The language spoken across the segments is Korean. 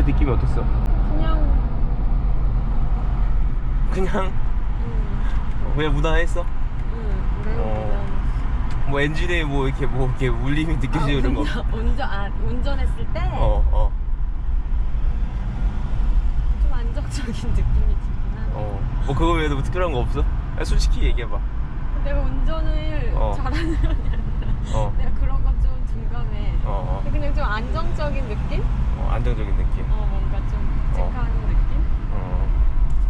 어땠어? 그냥 그냥 음, 그냥 무난했어? 음, 매우 어. 그냥 뭐 엔진에 뭐 이렇게 뭐 이렇게 울림이 느껴지는 그런 거? 운전, 운전 아 운전했을 때 좀 어 어. 안정적인 느낌이 들긴 하네. 어. 뭐 그거 외에도 뭐 특별한 거 없어? 야, 솔직히 얘기해봐. 내가 운전을 어. 잘하는 편이 아니라 어. 내가 그런 거좀 둔감해. 어, 어. 근데 그냥 좀 안정적인 느낌? 어, 안정적인 느낌. 어 뭔가 좀 묵직한 느낌? 어.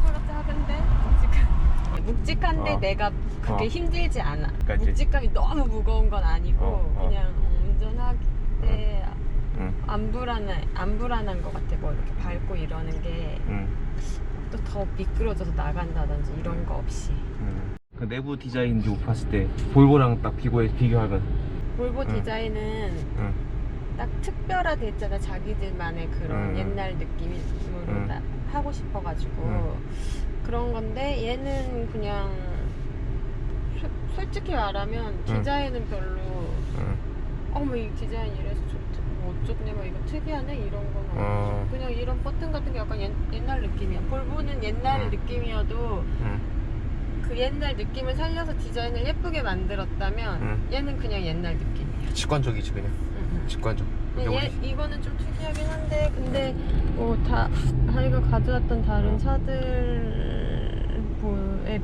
차가 작은데 묵직한 묵직한데 어. 내가 그게 어. 힘들지 않아 그러니까 이제- 묵직감이 너무 무거운 건 아니고 어, 어. 그냥 운전할 때 응. 안 불안해 안 불안한 것 같아 뭐 이렇게 밟고 이러는 게 응. 또더 미끄러져서 나간다든지 이런 거 없이 응. 그 내부 디자인 좀 봤을 때 볼보랑 딱 비교해 비교하면. 볼보 응. 디자인은 응. 딱 특별화돼 있잖아 자기들만의 그런 응. 옛날 느낌으로 응. 나- 하고 싶어가지고 응. 그런 건데 얘는 그냥 소- 솔직히 말하면 디자인은 별로 응. 어머 이 디자인 이래서 좋다 뭐 어쩌네 뭐 이거 특이하네 이런 건 없어 어. 그냥 이런 버튼 같은 게 약간 옛, 옛날 느낌이야 볼보는 옛날 응. 느낌이어도 응. 그 옛날 느낌을 살려서 디자인을 예쁘게 만들었다면 응. 얘는 그냥 옛날 느낌이야 직관적이지 그냥. 직관적. 얘, 우리- 이거는 좀 특이하긴 한데 근데 뭐다 자기가 가져왔던 다른 차들에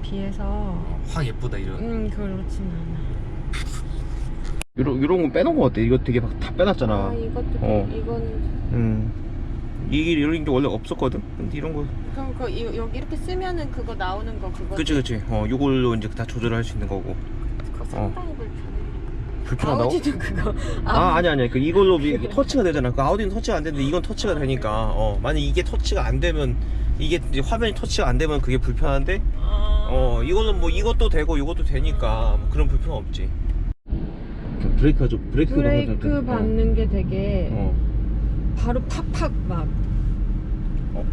비해서 확 예쁘다 이런. 음 그렇진 않아 이런 이런 거 빼놓은 거 어때? 이거 되게 막 다 빼놨잖아. 아 이것도 어. 이건 음. 이게 이런 게 원래 없었거든. 근데 이런 거. 그럼 그 이- 여기 이렇게 쓰면은 그거 나오는 거 그거 그치 그치. 어 이걸로 이제 다 조절할 수 있는 거고. 그거 상당히 불편해 불편하다고? 아우디도 그거 아 아니 아니 그 이걸로 이- 터치가 되잖아. 그 아우디는 터치가 안 되는데 이건 터치가 되니까. 어 만약 이게 터치가 안 되면 이게 이제 화면이 터치가 안 되면 그게 불편한데. 어 이거는 뭐 이것도 되고 이것도 되니까 뭐 그런 불편 없지. 브레이크가 좀 브레이크가 브레이크 밟는 게 되게 어. 바로 팍팍 막 어.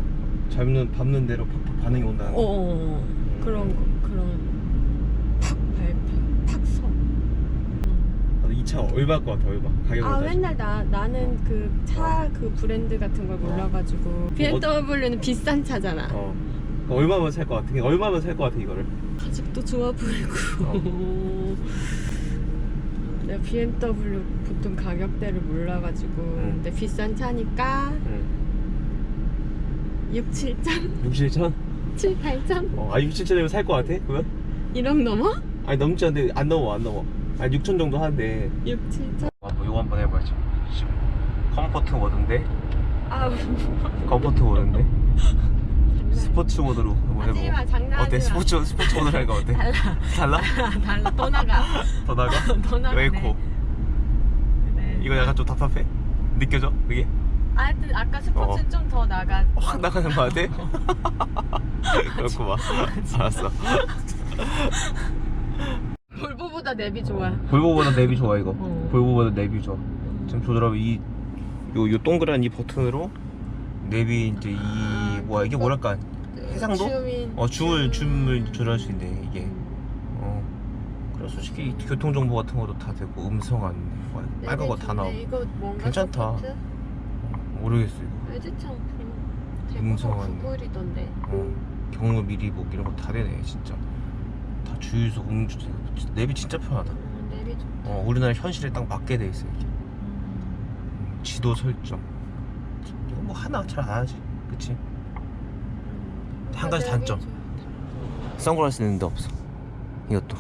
밟는 밟는 대로 팍팍 반응이 온다는 거. 어, 그런 거 그런 팍 밟혀 팍서 이 차것 같아 얼마 가격을 아 따지면. 맨날 나 나는 그 차 그 브랜드 같은 걸 몰라가지고 BMW는 비싼 차잖아. 어. 그러니까 얼마면 살 것 같아? 얼마면 살 것 같아 이거를? 가죽도 좋아 보이고. 어. 내가 BMW 보통 가격대를 몰라가지고 응. 근데 비싼 차니까 응. 6, 7천, 6, 7천? 7, 8천 어, 아 6, 7천이면 살 것 같아? 그러면? 1억 넘어? 아니 넘지 않는데 안 넘어 안 넘어. 아니 6천 정도 하는데. 6, 7천. 아, 뭐 이거 한번 해봐야지. 지금 컴포트 모드인데? 아 컴포트 모드인데? 스포츠 모드로 한번 하지 마 해보고. 장난하지 어때? 마. 스포츠 스포츠 모드로 하니까 어때? 달라 달라? 달라 또 나가 더 나가? 더 나가. 에코. 네. 이거 약간 좀 답답해? 느껴져? 그게? 하여튼 아까 스포츠는 어. 좀더 나가. 확 나가는 거 같아? 그렇구만. 알았어. 볼보보다 랩이 좋아. 볼보보다 랩이 좋아 이거. 어. 볼보보다 랩이 좋아. 지금 조절하면 이 요, 요 동그란 이 버튼으로 랩이 이제 이 뭐야 이게 뭐랄까 해상도? 줌인. 어 줌을 줌. 줌을 조절할 수 있네 이게. 어. 그래 솔직히 이 교통 정보 같은 것도 다 되고 음성 안 뭐, 빨간 거 다 나오고 이거 뭔가 괜찮다. 서포트? 모르겠어 이거. 외제창. 음성은- 대부분 구글이던데. 어. 경로 미리 보기 이런 거 다 되네 진짜. 다 주유소 음주 랩이 진짜 편하다. 좋다. 어 우리나라 현실에 딱 맞게 돼 있어 이게. 음, 지도 설정. 이거 뭐 하나 잘 안 하지, 그치? 음. 한 가지 단점. 좋다. 선글라스 있는데 없어. 이것도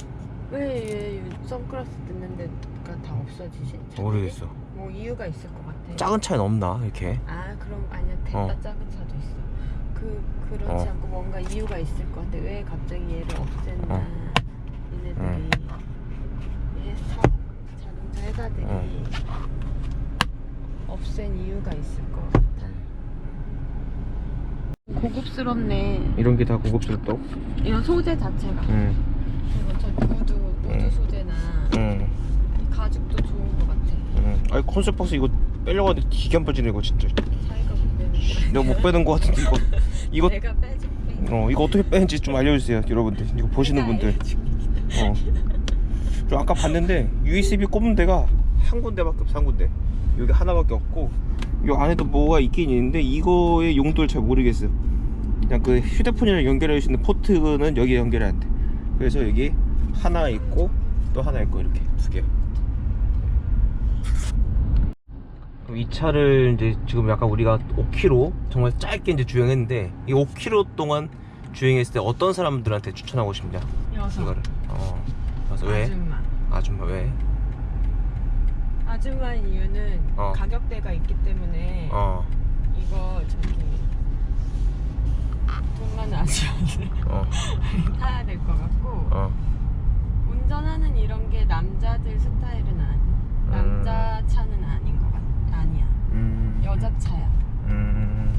왜, 왜 선글라스 듣는데 다 없어지지? 모르겠어. 뭐 이유가 있을 것 같아. 작은 차는 없나 이렇게? 아 그럼 아니야 됐다 어. 작은 차도 있어. 그 그렇지 어. 않고 뭔가 이유가 있을 것 같아. 왜 갑자기 얘를 없앴나? 어. 얘네들이 응. 얘 차, 자동차 회사들이 어. 없앤 이유가 있을 것 같아. 고급스럽네. 이런 게 다 고급스럽다고? 이런 소재 자체가. 응. 그리고 저 무드 무드 응. 소재나 응. 이 가죽도 좋은 것 같아. 응. 아니 컨셉 박스 이거 빼려고 하는데 기가 안 빠지네 이거 진짜. 자기가 못 빼는. 내가 못 빼는 거 같은데 이거 이거 내가 빼줄게. 어 이거 어떻게 빼는지 좀 알려주세요 여러분들 이거 보시는 분들. 어. 저 아까 봤는데 USB 꼽는 데가 한 군데밖에 없어 한 군데. 여기 하나밖에 없고 요 안에도 뭐가 있긴 있는데 이거의 용도를 잘 모르겠어요. 그냥 그 휴대폰이랑 연결할 수 있는 포트는 여기 연결이 안 돼. 그래서 여기 하나 있고 또 하나 있고 이렇게 두 개. 이 차를 이제 지금 약간 우리가 5km 정말 짧게 이제 주행했는데 이 5km 동안 주행했을 때 어떤 사람들한테 추천하고 싶냐 여섯. 이거를. 어. 그래서 왜? 아줌마. 아줌마 왜? 아줌마인 이유는 어. 가격대가 있기 때문에 어. 이거 저기 돈 많은 아줌마들 어. 타야 될 것 같고 어. 운전하는 이런 게 남자들 스타일은 아니. 남자 차는 아닌 것 같아. 아니야. 음. 여자 차야. 음.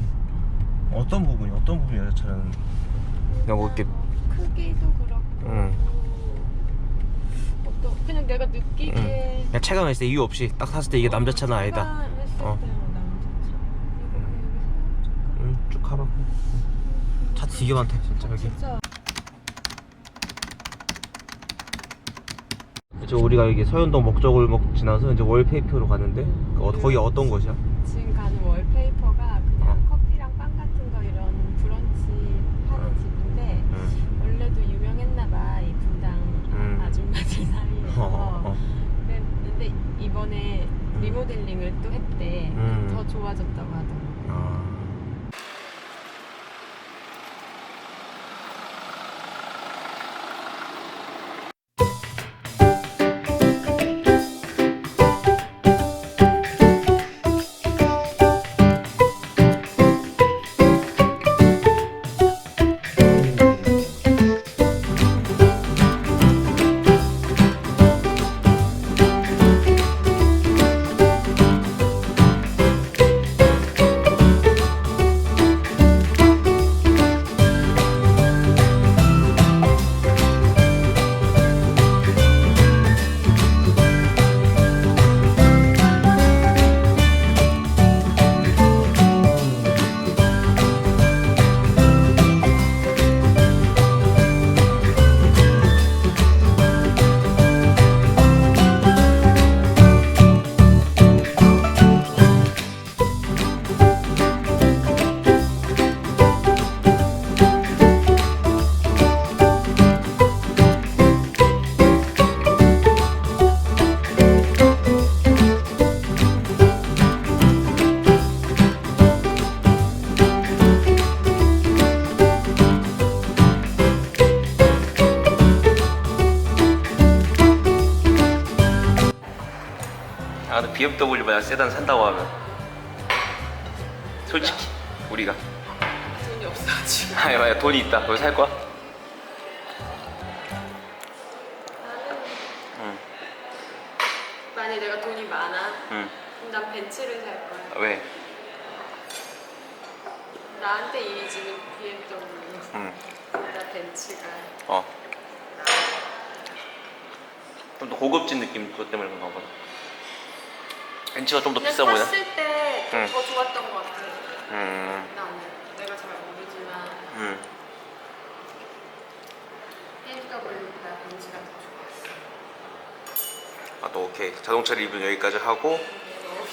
어떤 부분이 어떤 부분이 여자 차는 그냥 뭐 이렇게 크기도 그렇고. 응. 내가 느끼기에 그냥 체감했을 때 이유 없이 딱 탔을 때 이게 남자 차는 아니다. 어. 응, 쭉 가봐. 차 되게 많다 진짜 여기. 진짜 이제 우리가 여기 서현동 목적골목 지나서 이제 월페이표로 가는데 음. 그 어, 거기 어떤 곳이야? 지금 가는 월페이퍼가 그냥 어. 커피랑 빵 같은 거 이런 브런치 하는 어. 집인데 응. 원래도 유명했나봐 이 분당 음. 아줌마들 사이에서 어, 어. 그랬는데 이번에 음. 리모델링을 또 했대 음. 더 좋아졌다고 하더라고 아, 너 BMW 만약 세단 산다고 하면 솔직히 우리가 돈이 없어가지고 아니 만약 돈이 있다 그걸 살 거야? 응, 만약에 내가 돈이 많아 응. 그럼 난 벤츠를 살 거야 아, 왜? 나한테 이미지는 BMW 응. 나 벤츠가 어. 좀 더 고급진 느낌 그것 때문에 그런가 보다. 벤츠가 좀 더 비싸 보이나? 탔을 때좀 응. 더 좋았던 것 같아 음, 나는 내가 잘 모르지만 음. BMW보다 벤츠가 더 좋았어 아, 또 오케이. 자동차 리뷰는 여기까지 하고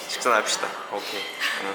식사합시다. 오케이. 응.